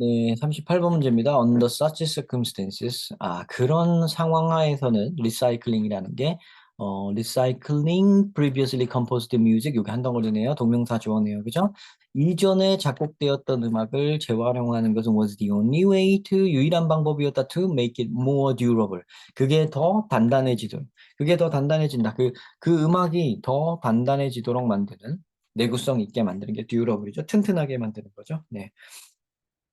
네, 38번 문제입니다. Under such circumstances. 아, 그런 상황 하에서는 리사이클링이라는 게 어, recycling previously composed music 여기 한 덩어리네요. 동명사 주어네요. 그죠? 이전에 작곡되었던 음악을 재활용하는 것은 was the only way to 유일한 방법이었다 to make it more durable. 그게 더 단단해지도록. 그게 더 단단해진다. 그, 그 음악이 더 단단해지도록 만드는 내구성 있게 만드는 게 durable이죠. 튼튼하게 만드는 거죠. 네.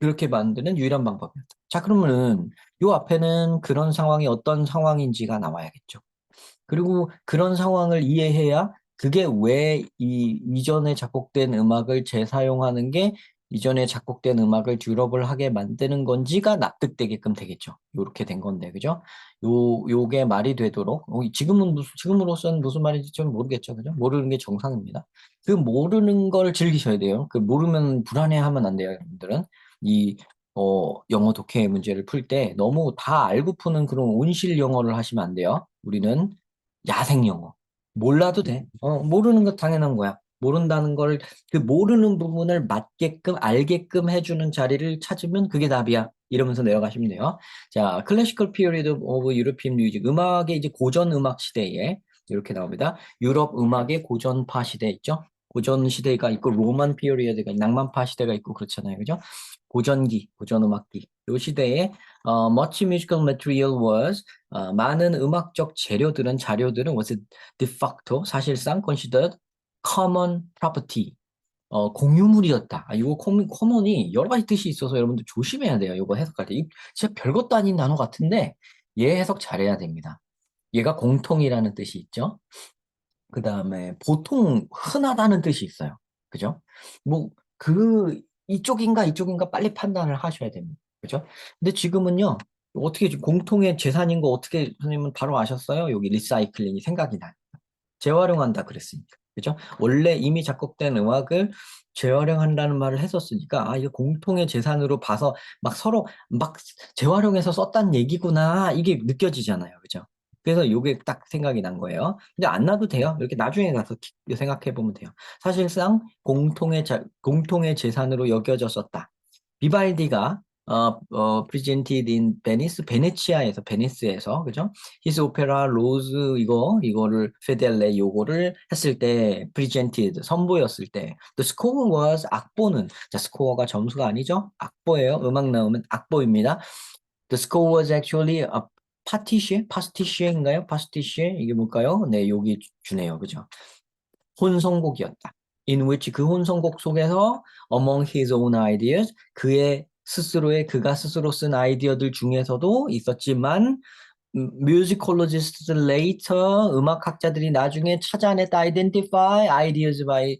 그렇게 만드는 유일한 방법이었다. 자, 그러면은 요 앞에는 그런 상황이 어떤 상황인지가 나와야겠죠. 그리고 그런 상황을 이해해야 그게 왜 이 이전에 작곡된 음악을 재사용하는 게 이전에 작곡된 음악을 듀러블하게 만드는 건지가 납득되게끔 되겠죠. 요렇게 된 건데, 그죠? 요, 요게 말이 되도록, 어, 지금은 무슨, 지금으로서는 무슨 말인지 좀 모르겠죠. 그죠? 모르는 게 정상입니다. 그 모르는 걸 즐기셔야 돼요. 그 모르면 불안해하면 안 돼요, 여러분들은. 이, 어, 영어 독해 문제를 풀 때 너무 다 알고 푸는 그런 온실 영어를 하시면 안 돼요. 우리는 야생 영어. 몰라도 돼. 어, 모르는 거 당연한 거야. 모른다는 걸, 그 모르는 부분을 맞게끔, 알게끔 해주는 자리를 찾으면 그게 답이야. 이러면서 내려가시면 돼요. 자, 클래시컬 피리드 오브 유로피안 뮤직. 음악의 이제 고전 음악 시대에 이렇게 나옵니다. 유럽 음악의 고전파 시대 있죠? 고전 시대가 있고 로만 피리어드가 낭만파 시대가 있고 그렇잖아요. 그죠? 고전기, 고전 음악기. 요 시대에 어, much musical material was 어, 많은 음악적 재료들은 자료들은 was de facto 사실상 considered common property 어, 공유물이었다. 아, 이거 common이 여러 가지 뜻이 있어서 여러분들 조심해야 돼요. 이거 해석할 때. 이 진짜 별것도 아닌 단어 같은데 얘 해석 잘해야 됩니다. 얘가 공통이라는 뜻이 있죠. 그 다음에 보통 흔하다는 뜻이 있어요. 그죠? 뭐 그 이쪽인가 이쪽인가 빨리 판단을 하셔야 됩니다. 그죠? 근데 지금은요. 어떻게 공통의 재산인 거 어떻게 선생님은 바로 아셨어요? 여기 리사이클링이 생각이 나요. 재활용한다 그랬으니까. 그죠? 원래 이미 작곡된 음악을 재활용한다는 말을 했었으니까 아 이거 공통의 재산으로 봐서 막 서로 막 재활용해서 썼다는 얘기구나 이게 느껴지잖아요. 그죠? 그래서 요게 딱 생각이 난 거예요. 근데 안 나도 돼요. 이렇게 나중에 가서 생각해 보면 돼요. 사실상 공통의 자, 공통의 재산으로 여겨졌었다. 비발디가 어, 어, presented in Venice, 베네치아에서, 베니스에서, 그죠? 히스 오페라 로즈 이거, 이거를, 페델레 요거를 했을 때, presented, 선보였을 때, the score was 악보는, 자, 스코어가 점수가 아니죠? 악보예요. 음악 나오면 악보입니다. The score was actually a 파티시에? 파스티시에인가요? 파스티시에? 이게 뭘까요? 네, 여기 주네요. 그죠? 혼성곡이었다. in which 그 혼성곡 속에서 among his own ideas 그의 스스로의 그가 스스로 쓴 아이디어들 중에서도 있었지만 musicologists later 음악학자들이 나중에 찾아냈다 identify ideas by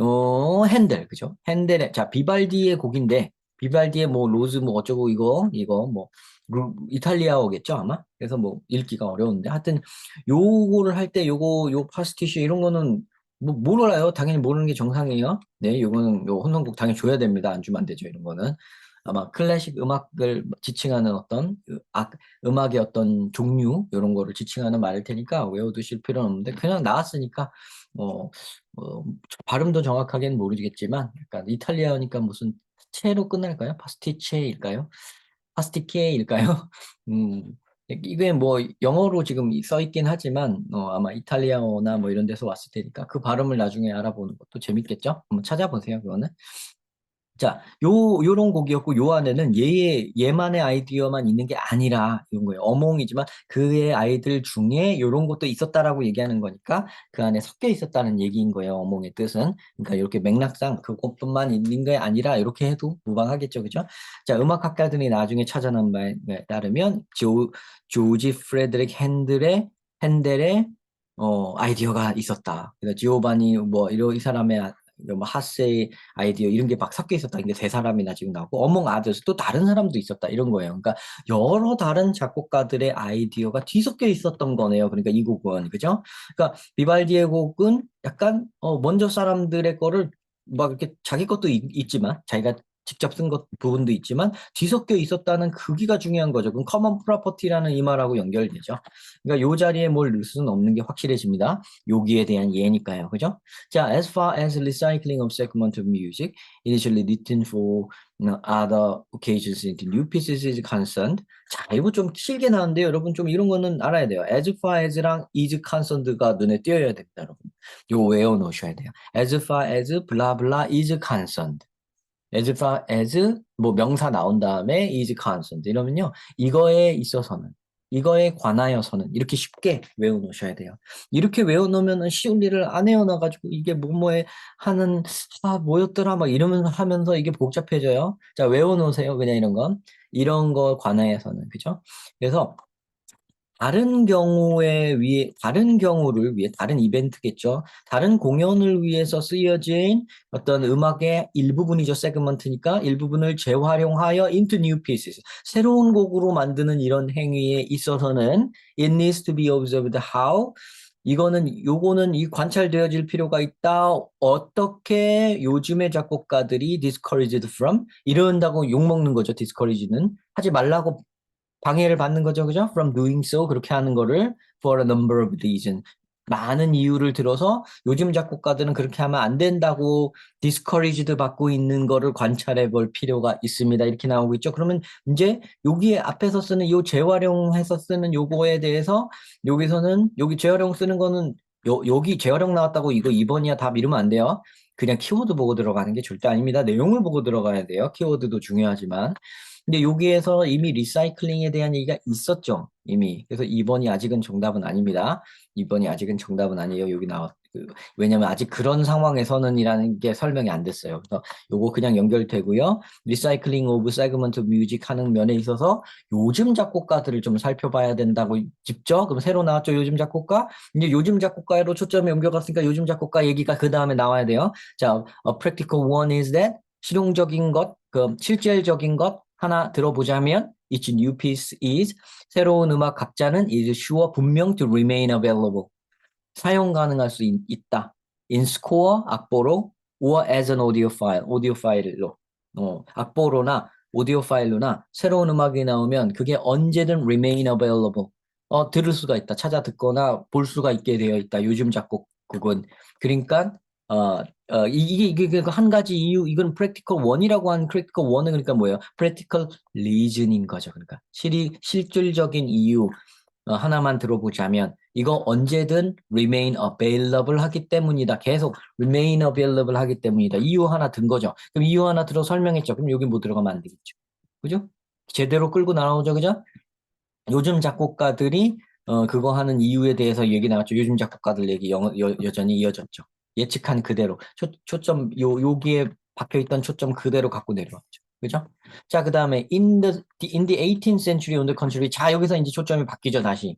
어, 핸델 그죠? 핸델의 자 비발디의 곡인데 비발디의 뭐 로즈 뭐 어쩌고 이거 이거 뭐 이탈리아어겠죠 아마? 그래서 뭐 읽기가 어려운데. 하여튼 요거를 할 때 요거 요 파스티시 이런 거는 뭐 몰라요. 당연히 모르는 게 정상이에요. 네 요거는 요 혼성곡 당연히 줘야 됩니다. 안 주면 안 되죠 이런 거는. 아마 클래식 음악을 지칭하는 어떤 그 악, 음악의 어떤 종류 이런 거를 지칭하는 말일 테니까 외워두실 필요는 없는데 그냥 나왔으니까 뭐, 뭐 발음도 정확하게는 모르겠지만 약간 이탈리아니까 무슨 체로 끝날까요? 파스티체일까요? 파스티케일까요? 음, 이게 뭐 영어로 지금 써 있긴 하지만 어, 아마 이탈리아어나 뭐 이런 데서 왔을 테니까 그 발음을 나중에 알아보는 것도 재밌겠죠? 한번 찾아보세요, 그거는. 자, 요, 요런 곡이었고, 요 안에는 얘의, 얘만의 아이디어만 있는 게 아니라, 이런 거예요. 어몽이지만 그의 아이들 중에 요런 것도 있었다라고 얘기하는 거니까 그 안에 섞여 있었다는 얘기인 거예요. 어몽의 뜻은. 그러니까 이렇게 맥락상 그것뿐만 있는 게 아니라 이렇게 해도 무방하겠죠. 그죠? 자, 음악학자들이 나중에 찾아낸 바에 따르면, 조, 조지 프레드릭 핸들의, 핸델의 어, 아이디어가 있었다. 그래서 지오바니 뭐 이런 이 사람의 뭐 하세이 아이디어 이런 게 막 섞여 있었다. 근데 세 사람이나 지금 나오고 어몽 아더스 또 다른 사람도 있었다. 이런 거예요. 그러니까 여러 다른 작곡가들의 아이디어가 뒤섞여 있었던 거네요. 그러니까 이 곡은 그죠? 그러니까 비발디의 곡은 약간 어 먼저 사람들의 거를 막 이렇게 자기 것도 있, 지만 자기가 직접 쓴 것 부분도 있지만 뒤섞여 있었다는 크기가 중요한 거죠. 그럼 common property라는 이 말하고 연결되죠. 그러니까 요 자리에 뭘 넣을 수는 없는 게 확실해집니다. 여기에 대한 예니까요. 그죠? 자, as far as recycling of segment of music initially written for uh, other occasions into new pieces is concerned. 자, 이거 좀 길게 나왔는데요. 여러분 좀 이런 거는 알아야 돼요. as far as랑 is concerned가 눈에 띄어야 됩니다, 여러분. 이거 외워 놓으셔야 돼요. as far as blah blah is concerned. As far as 뭐 명사 나온 다음에 is concerned 이러면요 이거에 있어서는 이거에 관하여서는 이렇게 쉽게 외워 놓으셔야 돼요. 이렇게 외워 놓으면 쉬운 일을 안 외워놔 가지고 이게 뭐뭐에 하는 아 뭐였더라 막 이러면서 하면서 이게 복잡해져요. 자 외워 놓으세요 그냥 이런 건 이런 거 관하여서는 그죠? 그래서 다른 경우에 위해 다른 경우를 위해 다른 이벤트겠죠. 다른 공연을 위해서 쓰여진 어떤 음악의 일부분이죠. 세그먼트니까 일부분을 재활용하여 into new pieces. 새로운 곡으로 만드는 이런 행위에 있어서는 it needs to be observed how 이거는 요거는 이 관찰되어질 필요가 있다. 어떻게 요즘의 작곡가들이 discouraged from 이런다고 욕 먹는 거죠. discourage는 하지 말라고 방해를 받는 거죠, 그죠? From doing so 그렇게 하는 거를 for a number of reasons 많은 이유를 들어서 요즘 작곡가들은 그렇게 하면 안 된다고 discouraged 받고 있는 거를 관찰해 볼 필요가 있습니다. 이렇게 나오고 있죠. 그러면 이제 여기에 앞에서 쓰는 요 재활용해서 쓰는 요거에 대해서 여기서는 여기 재활용 쓰는 거는 요, 여기 재활용 나왔다고 이거 2번이야 답 이러면 안 돼요. 그냥 키워드 보고 들어가는 게 절대 아닙니다. 내용을 보고 들어가야 돼요. 키워드도 중요하지만. 근데 여기에서 이미 리사이클링에 대한 얘기가 있었죠. 이미. 그래서 2번이 아직은 정답은 아닙니다. 2번이 아직은 정답은 아니에요. 여기 나왔, 그, 왜냐면 아직 그런 상황에서는 이라는 게 설명이 안 됐어요. 그래서 요거 그냥 연결되고요. 리사이클링 오브 세그먼트 뮤직 하는 면에 있어서 요즘 작곡가들을 좀 살펴봐야 된다고 직접 그럼 새로 나왔죠. 요즘 작곡가. 이제 요즘 작곡가로 초점이 옮겨갔으니까 요즘 작곡가 얘기가 그 다음에 나와야 돼요. 자, a practical one is that 실용적인 것, 그 실질적인 것, 하나 들어보자면 each new piece is 새로운 음악 각자는 is sure 분명 to remain available 사용 가능할 수 있, 다. Score 악보로 or as an audio file 오디오 파일로. 어, 악보로나 오디오 파일로나 새로운 음악이 나오면 그게 언제든 remain available. 어, 들을 수가 있다. 찾아 듣거나 볼 수가 있게 되어 있다. 요즘 작곡국은. 그러니까 어, 어, 이게, 이게, 이게 한 가지 이유, 이건 practical one이라고 하는 practical one은 그러니까 뭐예요? practical reason인 거죠. 그러니까 실이, 실질적인 이유, 어, 하나만 들어보자면, 이거 언제든 remain available 하기 때문이다. 계속 remain available 하기 때문이다. 이유 하나 든 거죠. 그럼 이유 하나 들어 설명했죠. 그럼 여기 뭐 들어가면 안 되겠죠. 그죠? 제대로 끌고 나오죠. 그죠? 요즘 작곡가들이 어, 그거 하는 이유에 대해서 얘기 나왔죠. 요즘 작곡가들 얘기 여, 여, 여전히 이어졌죠. 예측한 그대로 초, 초점 요 여기에 박혀 있던 초점 그대로 갖고 내려왔죠. 그죠? 자, 그 다음에 in the in the 18th century on the contrary. 자, 여기서 이제 초점이 바뀌죠, 다시.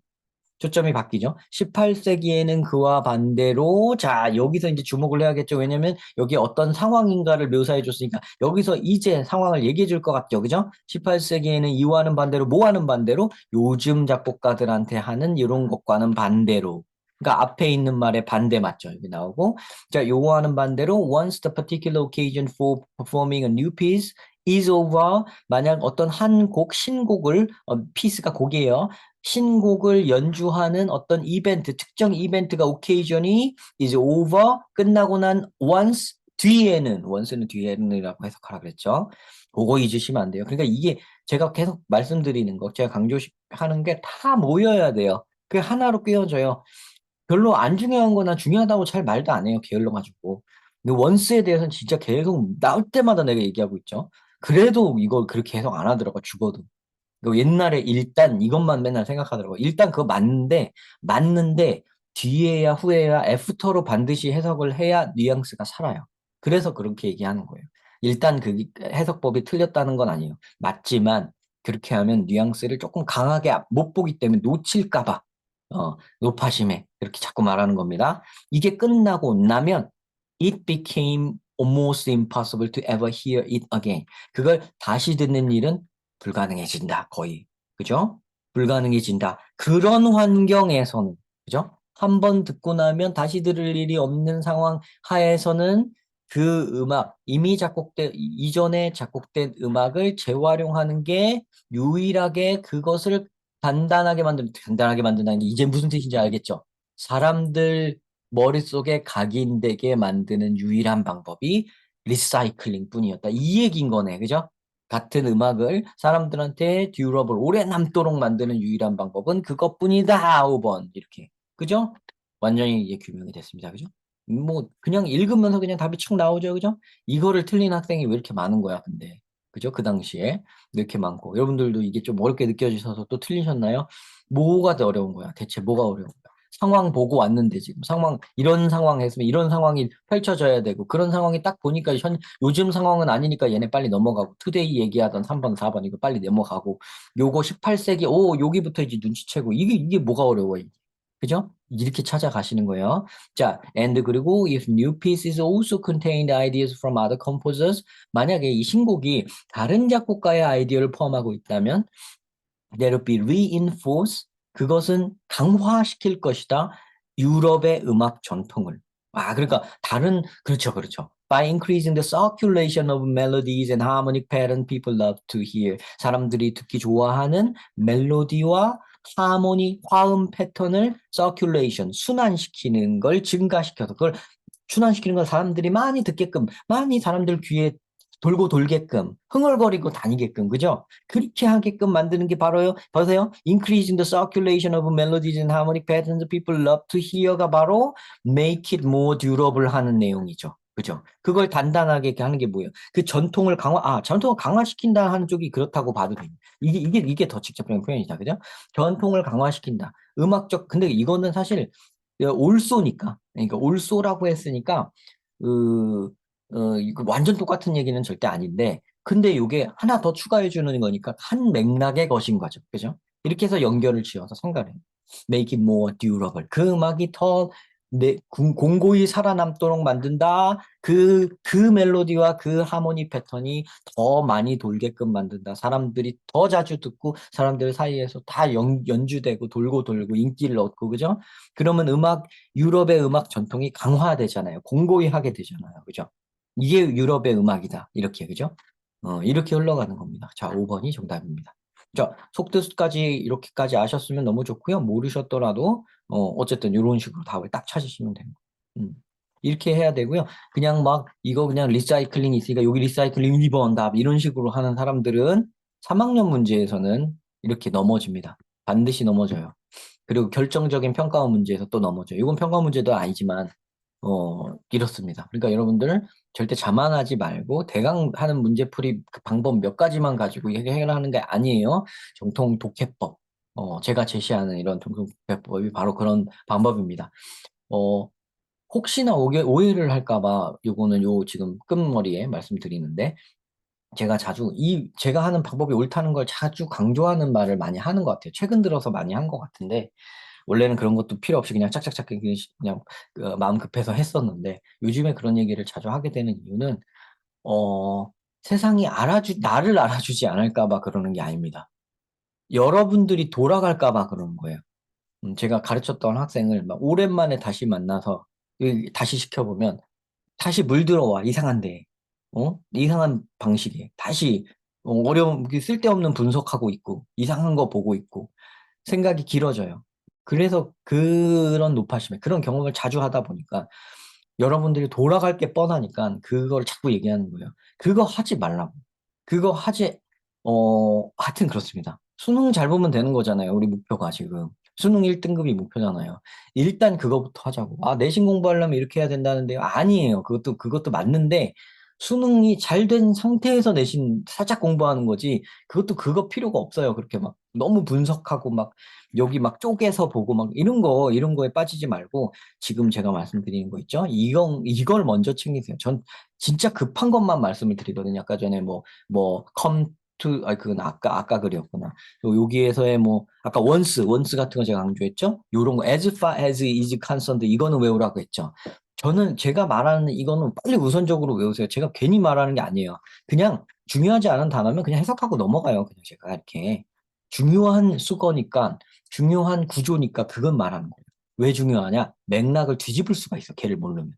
초점이 바뀌죠. 18세기에는 그와 반대로 자, 여기서 이제 주목을 해야겠죠. 왜냐면 여기 어떤 상황인가를 묘사해 줬으니까 여기서 이제 상황을 얘기해 줄 것 같죠. 그죠? 18세기에는 이와는 반대로 뭐하는 반대로 요즘 작곡가들한테 하는 이런 것과는 반대로 그러니까 앞에 있는 말의 반대 맞죠? 여기 나오고 자 요거하는 반대로 once the particular occasion for performing a new piece is over 만약 어떤 한 곡 신곡을 어, 피스가 곡이에요. 신곡을 연주하는 어떤 이벤트 특정 이벤트가 occasion이 is over 끝나고 난 once 뒤에는 once는 뒤에는이라고 해석하라 그랬죠. 그거 잊으시면 안 돼요. 그러니까 이게 제가 계속 말씀드리는 거 제가 강조하는 게 다 모여야 돼요. 그게 하나로 끼워져요. 별로 안 중요한 거나 중요하다고 잘 말도 안 해요. 게을러 가지고. 근데 원스에 대해서는 진짜 계속 나올 때마다 내가 얘기하고 있죠. 그래도 이걸 그렇게 계속 안 하더라고, 죽어도. 옛날에 일단 이것만 맨날 생각하더라고. 일단 그거 맞는데, 맞는데, 뒤에야 후에야 애프터로 반드시 해석을 해야 뉘앙스가 살아요. 그래서 그렇게 얘기하는 거예요. 일단 그 해석법이 틀렸다는 건 아니에요. 맞지만, 그렇게 하면 뉘앙스를 조금 강하게 못 보기 때문에 놓칠까봐 어, 노파심에 이렇게 자꾸 말하는 겁니다. 이게 끝나고 나면 it became almost impossible to ever hear it again. 그걸 다시 듣는 일은 불가능해진다. 거의. 그죠? 불가능해진다. 그런 환경에서는 그죠? 한 번 듣고 나면 다시 들을 일이 없는 상황 하에서는 그 음악, 이미 작곡된, 이전에 작곡된 음악을 재활용하는 게 유일하게 그것을 간단하게 만든, 간단하게 만든다는 게 이제 무슨 뜻인지 알겠죠? 사람들 머릿속에 각인되게 만드는 유일한 방법이 리사이클링 뿐이었다. 이 얘기인 거네. 그죠? 같은 음악을 사람들한테 듀러블, 오래 남도록 만드는 유일한 방법은 그것뿐이다. 5번. 이렇게. 그죠? 완전히 이제 규명이 됐습니다. 그죠? 뭐 그냥 읽으면서 그냥 답이 쭉 나오죠. 그죠? 이거를 틀린 학생이 왜 이렇게 많은 거야, 근데. 그죠? 그 당시에 이렇게 많고. 여러분들도 이게 좀 어렵게 느껴지셔서 또 틀리셨나요? 뭐가 더 어려운 거야? 대체 뭐가 어려운 거야? 상황 보고 왔는데 지금 상황 이런 상황 했으면 이런 상황이 펼쳐져야 되고 그런 상황이 딱 보니까 현 요즘 상황은 아니니까 얘네 빨리 넘어가고 투데이 얘기하던 3번 4번 이거 빨리 넘어가고 요거 18세기 오 여기부터 이제 눈치채고 이게 이게 뭐가 어려워 이게 그죠? 이렇게 찾아가시는 거예요. 자, and 그리고 if new pieces also contained ideas from other composers 만약에 이 신곡이 다른 작곡가의 아이디어를 포함하고 있다면 there will be reinforce 그것은 강화시킬 것이다. 유럽의 음악 전통을. 아, 그러니까 다른 그렇죠, 그렇죠. By increasing the circulation of melodies and harmonic pattern people love to hear. 사람들이 듣기 좋아하는 멜로디와 하모니, 화음 패턴을 circulation, 순환시키는 걸 증가시켜서 그걸 순환시키는 걸 사람들이 많이 듣게끔, 많이 사람들 귀에 돌고 돌게끔 흥얼거리고 다니게끔 그죠? 그렇게 하게끔 만드는 게 바로요. 보세요. Increasing the circulation of melodies and harmonic patterns people love to hear가 바로 make it more durable 하는 내용이죠. 그죠? 그걸 단단하게 하는 게 뭐예요? 그 전통을 강화, 아, 전통을 강화시킨다 하는 쪽이 그렇다고 봐도 됩니다. 이게, 이게, 이게 더 직접적인 표현이다. 그죠? 전통을 강화시킨다. 음악적, 근데 이거는 사실 올소니까. 그러니까 올소라고 했으니까, 그, 어, 이거 완전 똑같은 얘기는 절대 아닌데, 근데 이게 하나 더 추가해 주는 거니까 한 맥락의 것인 거죠. 그죠? 이렇게 해서 연결을 지어서 생각해. Make it more durable. 그 음악이 더 내, 공고히 살아남도록 만든다. 그, 그 멜로디와 그 하모니 패턴이 더 많이 돌게끔 만든다. 사람들이 더 자주 듣고 사람들 사이에서 다 연, 연주되고 돌고 돌고 인기를 얻고, 그죠? 그러면 음악, 유럽의 음악 전통이 강화되잖아요. 공고히 하게 되잖아요. 그죠? 이게 유럽의 음악이다. 이렇게, 그죠? 어, 이렇게 흘러가는 겁니다. 자, 5번이 정답입니다. 자, 속뜻까지 이렇게까지 아셨으면 너무 좋고요. 모르셨더라도, 어, 어쨌든 이런 식으로 답을 딱 찾으시면 됩니다. 음. 이렇게 해야 되고요. 그냥 막 이거 그냥 리사이클링이 있으니까 여기 리사이클링 2번 답 이런 식으로 하는 사람들은 3학년 문제에서는 이렇게 넘어집니다. 반드시 넘어져요. 그리고 결정적인 평가원 문제에서 또 넘어져요. 이건 평가 문제도 아니지만 어, 이렇습니다. 그러니까 여러분들 절대 자만하지 말고 대강 하는 문제풀이 그 방법 몇 가지만 가지고 해결하는 게 아니에요. 정통 독해법. 어, 제가 제시하는 이런 정통 독해법이 바로 그런 방법입니다. 어, 혹시나 오해, 오해를 할까봐 요거는 요 지금 끝머리에 말씀드리는데 제가 자주 이 제가 하는 방법이 옳다는 걸 자주 강조하는 말을 많이 하는 것 같아요. 최근 들어서 많이 한 것 같은데 원래는 그런 것도 필요 없이 그냥 짝짝짝 그냥, 그 마음 급해서 했었는데 요즘에 그런 얘기를 자주 하게 되는 이유는 어, 세상이 알아주 나를 알아주지 않을까 봐 그러는 게 아닙니다. 여러분들이 돌아갈까 봐 그러는 거예요. 음, 제가 가르쳤던 학생을 막 오랜만에 다시 만나서 다시 시켜보면 다시 물들어와 이상한데 어? 이상한 방식에 다시 어, 어려운 쓸데없는 분석하고 있고 이상한 거 보고 있고 생각이 길어져요. 그래서 그런 노파심에 그런 경험을 자주 하다 보니까 여러분들이 돌아갈 게 뻔하니까 그걸 자꾸 얘기하는 거예요. 그거 하지 말라고. 그거 하지, 어, 하여튼 그렇습니다. 수능 잘 보면 되는 거잖아요. 우리 목표가 지금. 수능 1등급이 목표잖아요. 일단 그거부터 하자고. 아, 내신 공부하려면 이렇게 해야 된다는데요. 아니에요. 그것도, 그것도 맞는데, 수능이 잘 된 상태에서 내신 살짝 공부하는 거지 그것도 그거 필요가 없어요 그렇게 막 너무 분석하고 막 여기 막 쪼개서 보고 막 이런 거 이런 거에 빠지지 말고 지금 제가 말씀드리는 거 있죠 이건 이걸 먼저 챙기세요 전 진짜 급한 것만 말씀을 드리거든요 아까 전에 뭐뭐 컴 투 아 그건 아까 아까 그렸구나 여기에서의 뭐 아까 원스 원스 같은 거 제가 강조했죠 요런 거 as far as is concerned 이거는 외우라고 했죠 저는 제가 말하는 이거는 빨리 우선적으로 외우세요. 제가 괜히 말하는 게 아니에요. 그냥 중요하지 않은 단어면 그냥 해석하고 넘어가요. 그냥 제가 이렇게. 중요한 수거니까, 중요한 구조니까 그건 말하는 거예요. 왜 중요하냐? 맥락을 뒤집을 수가 있어. 걔를 모르면.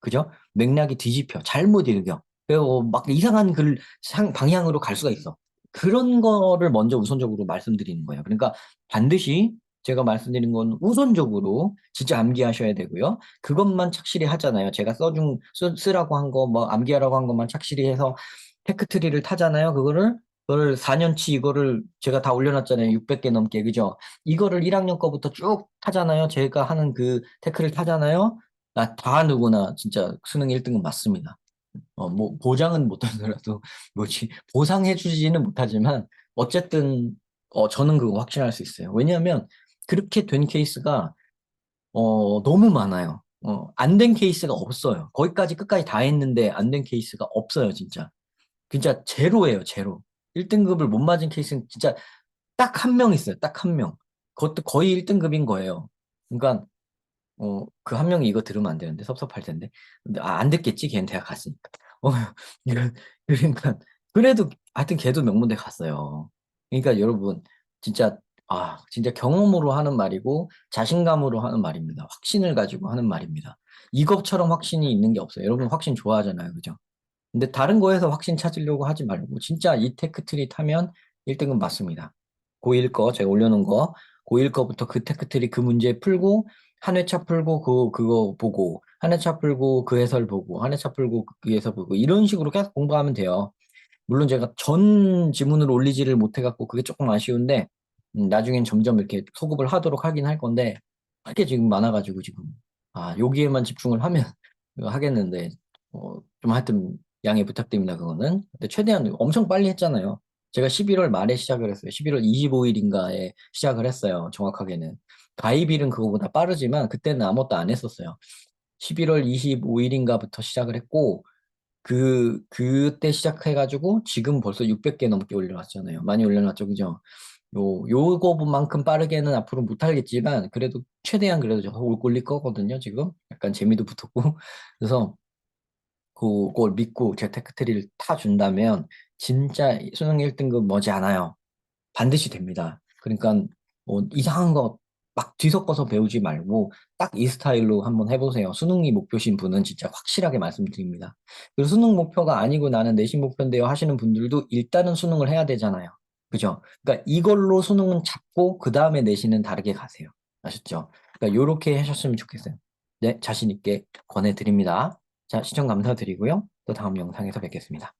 그죠? 맥락이 뒤집혀. 잘못 읽어. 그리고 막 이상한 글 상- 방향으로 갈 수가 있어. 그런 거를 먼저 우선적으로 말씀드리는 거예요. 그러니까 반드시 제가 말씀드린 건 우선적으로 진짜 암기하셔야 되고요. 그것만 착실히 하잖아요. 제가 써준, 쓰, 쓰라고 한 거, 뭐 암기하라고 한 것만 착실히 해서 테크트리를 타잖아요. 그거를, 그거를 4년치 이거를 제가 다 올려놨잖아요. 600개 넘게. 그죠? 이거를 1학년 거부터 쭉 타잖아요. 제가 하는 그 테크를 타잖아요. 나 다 누구나 진짜 수능 1등은 맞습니다. 어, 뭐, 보장은 못하더라도, 뭐지, 보상해주지는 못하지만, 어쨌든, 어, 저는 그거 확신할 수 있어요. 왜냐하면, 그렇게 된 케이스가, 어, 너무 많아요. 어, 안 된 케이스가 없어요. 거기까지 끝까지 다 했는데, 안 된 케이스가 없어요, 진짜. 진짜 제로예요, 제로. 1등급을 못 맞은 케이스는 진짜 딱 한 명 있어요, 딱 한 명. 그것도 거의 1등급인 거예요. 그러니까, 어, 그 한 명이 이거 들으면 안 되는데, 섭섭할 텐데. 근데, 아, 안 듣겠지? 걔는 대학 갔으니까. 어, 그러니까, 그래도, 하여튼 걔도 명문대 갔어요. 그러니까 여러분, 진짜, 아, 진짜 경험으로 하는 말이고, 자신감으로 하는 말입니다. 확신을 가지고 하는 말입니다. 이것처럼 확신이 있는 게 없어요. 여러분 확신 좋아하잖아요. 그죠? 근데 다른 거에서 확신 찾으려고 하지 말고, 진짜 이 테크트리 타면 1등은 맞습니다. 고1 거, 제가 올려놓은 거, 고1 거부터 그 테크트리 그 문제 풀고, 한 회차 풀고 그 그거 보고 한 회차 풀고 그 해설 보고 한 회차 풀고 그 해설 보고 이런 식으로 계속 공부하면 돼요. 물론 제가 전 지문을 올리지를 못해갖고 그게 조금 아쉬운데 음, 나중엔 점점 이렇게 소급을 하도록 하긴 할 건데 그게 지금 많아가지고 지금 아 여기에만 집중을 하면 하겠는데 어, 좀 하여튼 양해 부탁드립니다 그거는 근데 최대한 엄청 빨리 했잖아요. 제가 11월 말에 시작을 했어요. 11월 25일인가에 시작을 했어요. 정확하게는. 가입일은 그거보다 빠르지만 그때는 아무것도 안 했었어요. 11월 25일인가부터 시작을 했고 그 그때 시작해가지고 지금 벌써 600개 넘게 올려놨잖아요. 많이 올려놨죠, 그죠? 요 요거만큼 빠르게는 앞으로 못 하겠지만 그래도 최대한 그래도 저 올릴 거거든요. 지금 약간 재미도 붙었고 그래서 그걸 믿고 제 테크 트리를 타준다면 진짜 수능 1등급 머지않아요. 반드시 됩니다. 그러니까 뭐 이상한 거 막 뒤섞어서 배우지 말고 딱 이 스타일로 한번 해보세요. 수능이 목표신 분은 진짜 확실하게 말씀드립니다. 그리고 수능 목표가 아니고 나는 내신 목표인데요 하시는 분들도 일단은 수능을 해야 되잖아요. 그죠? 그러니까 이걸로 수능은 잡고 그 다음에 내신은 다르게 가세요. 아셨죠? 그러니까 이렇게 하셨으면 좋겠어요. 네, 자신 있게 권해드립니다. 자, 시청 감사드리고요. 또 다음 영상에서 뵙겠습니다.